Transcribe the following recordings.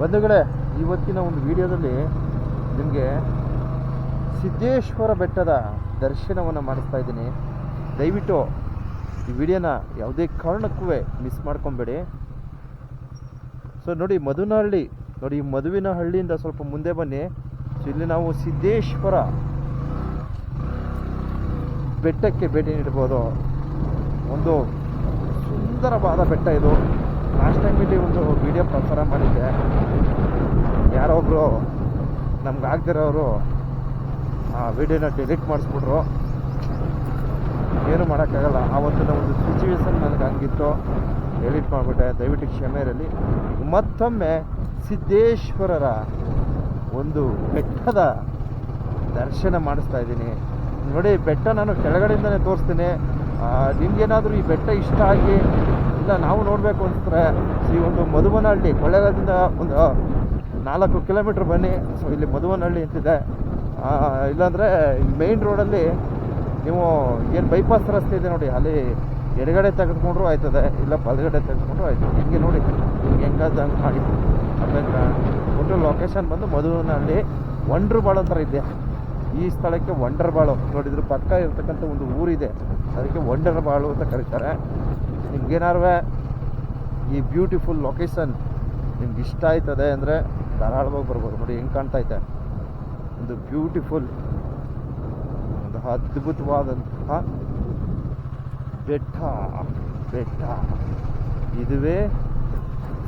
ಬಂಧುಗಳೇ, ಇವತ್ತಿನ ಒಂದು ವಿಡಿಯೋದಲ್ಲಿ ನಿಮಗೆ ಸಿದ್ದೇಶ್ವರ ಬೆಟ್ಟದ ದರ್ಶನವನ್ನು ಮಾಡಿಸ್ತಾ ಇದ್ದೀನಿ. ದಯವಿಟ್ಟು ಈ ವಿಡಿಯೋನ ಯಾವುದೇ ಕಾರಣಕ್ಕೂ ಮಿಸ್ ಮಾಡ್ಕೊಬೇಡಿ. ಸೊ ನೋಡಿ, ಮಧುನಹಳ್ಳಿ, ನೋಡಿ, ಈ ಮದುವಿನ ಹಳ್ಳಿಯಿಂದ ಸ್ವಲ್ಪ ಮುಂದೆ ಬನ್ನಿ. ಸೊ ಇಲ್ಲಿ ನಾವು ಸಿದ್ದೇಶ್ವರ ಬೆಟ್ಟಕ್ಕೆ ಭೇಟಿ ನೀಡ್ಬೋದು ಒಂದು ಸುಂದರವಾದ ಬೆಟ್ಟ ಇದು. ಲಾಸ್ಟ್ ಟೈಮ್ ಇಲ್ಲಿ ಒಂದು ವಿಡಿಯೋ ಪ್ರಸಾರ ಮಾಡಿದ್ದೆ. ಯಾರೋ ನಮ್ಗೆ ಆಗ್ದಿರೋರು ಆ ವಿಡಿಯೋನ ಡಿಲೀಟ್ ಮಾಡಿಸ್ಬಿಟ್ರು. ಏನು ಮಾಡೋಕ್ಕಾಗಲ್ಲ. ಆವತ್ತಿನ ಒಂದು ಸಿಚುವೇಶನ್ ನನಗೆ ಹಂಗಿತ್ತು. ಡಿಲೀಟ್ ಮಾಡಿಬಿಟ್ಟೆ. ದಯವಿಟ್ಟು ಕ್ಷಮೆ ಇರಲಿ. ಮತ್ತೊಮ್ಮೆ ಸಿದ್ದೇಶ್ವರರ ಒಂದು ಬೆಟ್ಟದ ದರ್ಶನ ಮಾಡಿಸ್ತಾ ಇದ್ದೀನಿ. ನೋಡಿ, ಬೆಟ್ಟ ನಾನು ಕೆಳಗಡೆಯಿಂದನೇ ತೋರಿಸ್ತೀನಿ. ನಿಮಗೇನಾದರೂ ಈ ಬೆಟ್ಟ ಇಷ್ಟ ಆಗಿ ಇಲ್ಲ ನಾವು ನೋಡಬೇಕು ಅಂತಂದರೆ ಈ ಒಂದು ಮಧುವನಹಳ್ಳಿ, ಕೊಳ್ಳೇಗಾಲದಿಂದ ಒಂದು ನಾಲ್ಕು ಕಿಲೋಮೀಟ್ರ್ ಬನ್ನಿ. ಸೊ, ಇಲ್ಲಿ ಮಧುವನಹಳ್ಳಿ ಅಂತಿದೆ. ಇಲ್ಲಾಂದರೆ ಮೇಯ್ನ್ ರೋಡಲ್ಲಿ ನೀವು ಏನು ಬೈಪಾಸ್ ರಸ್ತೆ ಇದೆ ನೋಡಿ, ಅಲ್ಲಿ ಎಡಗಡೆ ತೆಗೆದುಕೊಂಡ್ರು ಆಯ್ತದೆ, ಇಲ್ಲ ಬಲಗಡೆ ತೆಗೆದುಕೊಂಡ್ರು ಆಯ್ತದೆ ಹಿಂಗೆ ನೋಡಿ ಹಿಂಗೆ ಹೆಂಗಾದ ಹಂಗೆ ಮಾಡಿ ಆಮೇಲೆ ಒಟ್ಟು ಲೊಕೇಶನ್ ಬಂದು ಮಧುವನಹಳ್ಳಿ ವಂಡ್ರ್ ಬಾಳು ಅಂತ ಇದೆ. ಈ ಸ್ಥಳಕ್ಕೆ ವಂಡರ್ ಬಾಳು ನೋಡಿದ್ರು ಪಕ್ಕ ಇರತಕ್ಕಂಥ ಒಂದು ಊರಿದೆ. ಅದಕ್ಕೆ ವಂಡರ್ ಬಾಳು ಅಂತ ಕರೀತಾರೆ. ನಿಮ್ಗೇನಾರು ಈ ಬ್ಯೂಟಿಫುಲ್ ಲೊಕೇಶನ್ ನಿಮ್ಗೆ ಇಷ್ಟ ಆಯ್ತದೆ ಅಂದರೆ ಧಾರಾಳವಾಗಿ ಬರ್ಬೋದು. ನೋಡಿ, ಹೆಂಗೆ ಕಾಣ್ತಾ ಇದೆ. ಒಂದು ಬ್ಯೂಟಿಫುಲ್ ಒಂದು ಅದ್ಭುತವಾದಂತಹ ಬೆಟ್ಟ ಬೆಟ್ಟ. ಇದುವೇ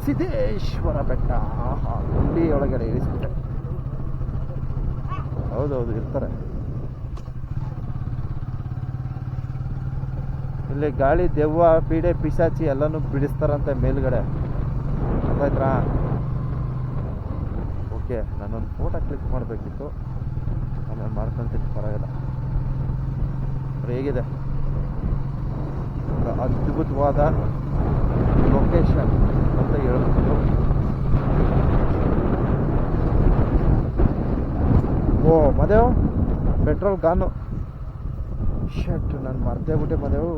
ಸಿದ್ದೇಶ್ವರ ಬೆಟ್ಟ. ಆಹಾ ಹುಂಡಿ ಒಳಗಡೆ ಹೌದೌದು, ಇರ್ತಾರೆ. ಇಲ್ಲಿ ಗಾಳಿ ದೆವ್ವ ಪೀಡೆ ಪಿಶಾಚಿ ಎಲ್ಲನೂ ಬಿಡಿಸ್ತಾರಂತೆ ಮೇಲ್ಗಡೆ. ಗೊತ್ತಾಯ್ತಾ? ಓಕೆ, ನಾನೊಂದು ಫೋಟೋ ಕ್ಲಿಕ್ ಮಾಡಬೇಕಿತ್ತು. ಆಮೇಲೆ ಮಾಡ್ಕೊಂತೀನಿ, ಪರವಾಗಿಲ್ಲ. ಹೇಗಿದೆ? ಅದ್ಭುತವಾದ ಲೊಕೇಶನ್ ಅಂತ ಹೇಳ್ಬೋದು. ಓ, ಮದೇವ್? ಪೆಟ್ರೋಲ್ ಗಾನು ಶರ್ಟ್ ನಾನು ಮರ್ತೇ ಬಿಟ್ಟೆ ಮದೇವ್.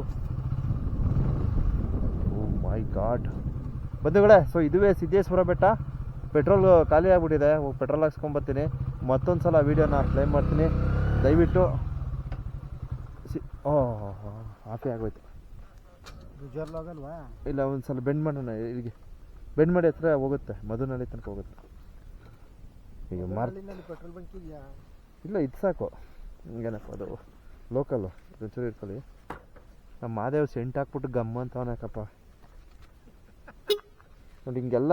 ಮೈ ಗಾಡ್ ಬಂಧುಗಳೇ ಸೊ ಇದುವೇ ಸಿದ್ದೇಶ್ವರ ಬೆಟ್ಟ. ಪೆಟ್ರೋಲ್ ಖಾಲಿ ಆಗಿಬಿಟ್ಟಿದೆ. ಹೋಗಿ ಪೆಟ್ರೋಲ್ ಹಾಕ್ಸ್ಕೊಂಬರ್ತೀನಿ ಮತ್ತೊಂದು ಸಲ ವೀಡಿಯೋನ ಪ್ಲೇ ಮಾಡ್ತೀನಿ. ದಯವಿಟ್ಟು ಸಿ ಓ ಹಾಫಿ ಆಗೋಯ್ತು. ಇಲ್ಲ ಒಂದು ಸಲ ಬೆಂಡ್ ಮಾಡೋಣ ಇಲ್ಲಿಗೆ. ಬೆಂಡ್ ಮಾಡಿ ಹತ್ರ ಹೋಗುತ್ತೆ. ಮಧುನಲ್ಲಿ ತನಕ ಹೋಗುತ್ತೆ. ಈಗ ಮಾರ್ ಪೆಟ್ರೋಲ್ ಬಂಕ್ ಇದೆಯಾ? ಇಲ್ಲ ಇದು ಸಾಕು. ಏನಪ್ಪ ಅದು ಲೋಕಲ್ಲು ಒಂಚೂರು ಇಟ್ಕೊಳ್ಳಿ ನಮ್ಮ ಮಾದೇವ್ ಸೆಂಟ್ ಹಾಕ್ಬಿಟ್ಟು ಗಮ್ ಅಂತವನಕಪ್ಪ ನೋಡಿ ಹಿಂಗೆಲ್ಲ